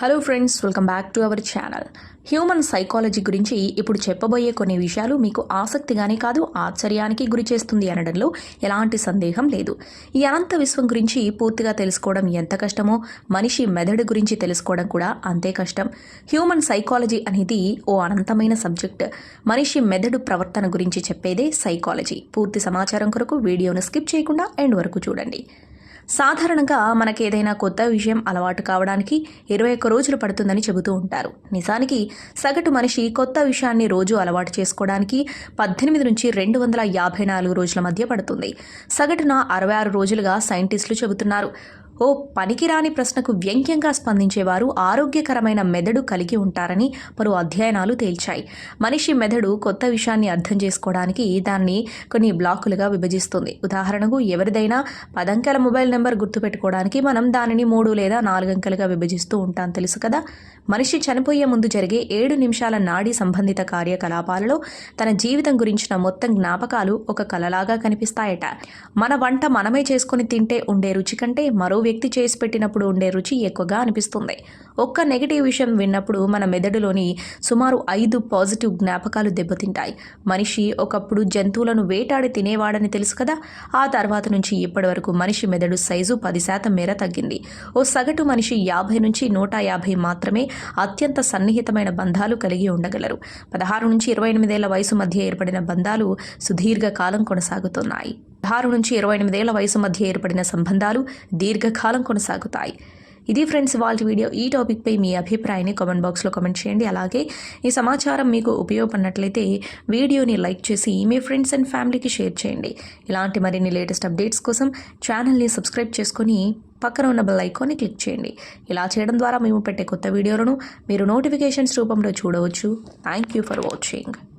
Hello friends welcome back to our channel human psychology గురించి ఇప్పుడు చెప్పబోయే కొన్ని విషయాలు మీకు ఆసక్తిగానే కాదు ఆశ్చర్యానికి గురి చేస్తుంది అనడంలో ఎలాంటి సందేహం లేదు. ఈ అనంత విశ్వం గురించి పూర్తిగా తెలుసుకోవడం ఎంత కష్టమో మనిషి మెదడు గురించి తెలుసుకోవడం కూడా అంతే కష్టం. హ్యూమన్ సైకాలజీ అనేది ఓ అనంతమైన సబ్జెక్ట్ మనిషి మెదడు ప్రవర్తన గురించి చెప్పేదే సైకాలజీ పూర్తి సమాచారం కొరకు వీడియోను స్కిప్ చేయకుండా ఎండ్ వరకు చూడండి. సాధారణంగా మనకి ఏదైనా కొత్త విషయం అలవాటు కావడానికి ఇరవై ఒక్క రోజులు పడుతుందని చెబుతూ ఉంటారు. నిజానికి సగటు మనిషి కొత్త విషయాన్ని రోజు అలవాటు చేసుకోవడానికి పద్దెనిమిది నుంచి రెండు వందల యాభై నాలుగు రోజుల మధ్య పడుతుంది. సగటున అరవై ఆరు రోజులుగా సైంటిస్టులు చెబుతున్నారు. ఓ పనికిరాని ప్రశ్నకు వ్యంగ్యంగా స్పందించేవారు ఆరోగ్యకరమైన మెదడు కలిగి ఉంటారని పలు అధ్యయనాలు తేల్చాయి. మనిషి మెదడు కొత్త విషయాన్ని అర్థం చేసుకోవడానికి దాన్ని కొన్ని బ్లాకులుగా విభజిస్తుంది. ఉదాహరణకు ఎవరిదైనా పదంకెల మొబైల్ నెంబర్ గుర్తుపెట్టుకోవడానికి మనం దానిని మూడు లేదా నాలుగు అంకెలుగా విభజిస్తూ ఉంటాం. తెలుసు కదా? మనిషి చనిపోయే ముందు జరిగే ఏడు నిమిషాల నాడీ సంబంధిత కార్యకలాపాలలో తన జీవితం గురించిన మొత్తం జ్ఞాపకాలు ఒక కలలాగా కనిపిస్తాయట. మన వంట మనమే చేసుకుని తింటే ఉండే రుచి కంటే మరో వ్యక్తి చేసి పెట్టినప్పుడు ఉండే రుచి ఎక్కువగా అనిపిస్తుంది. ఒక్క నెగిటివ్ విషయం విన్నప్పుడు మన మెదడులోని సుమారు ఐదు పాజిటివ్ జ్ఞాపకాలు దెబ్బతింటాయి. మనిషి ఒకప్పుడు జంతువులను వేటాడి తినేవాడని తెలుసు కదా? ఆ తర్వాత నుంచి ఇప్పటి వరకు మనిషి మెదడు సైజు పది శాతం మేర తగ్గింది. ఓ సగటు మనిషి యాభై నుంచి నూట యాభై మాత్రమే అత్యంత సన్నిహితమైన బంధాలు కలిగి ఉండగలరు. పదహారు నుంచి ఇరవై ఎనిమిదేళ్ళ వయసు మధ్య ఏర్పడిన బంధాలు సుదీర్ఘ కాలం కొనసాగుతున్నాయి. పదహారు నుంచి ఇరవై ఎనిమిదేళ్ళ వయసు మధ్య ఏర్పడిన సంబంధాలు దీర్ఘకాలం కొనసాగుతాయి. ఇది ఫ్రెండ్స్ వాళ్ళ వీడియో. ఈ టాపిక్పై మీ అభిప్రాయాన్ని కామెంట్ బాక్స్లో కామెంట్ చేయండి. అలాగే ఈ సమాచారం మీకు ఉపయోగపడినట్లయితే వీడియోని లైక్ చేసి మీ ఫ్రెండ్స్ అండ్ ఫ్యామిలీకి షేర్ చేయండి. ఇలాంటి మరిన్ని లేటెస్ట్ అప్డేట్స్ కోసం ఛానల్ని సబ్స్క్రైబ్ చేసుకొని పక్కన ఉన్న బెల్ ఐకాన్ని క్లిక్ చేయండి. ఇలా చేయడం ద్వారా మేము పెట్టే కొత్త వీడియోలను మీరు నోటిఫికేషన్స్ రూపంలో చూడవచ్చు. Thank you for watching.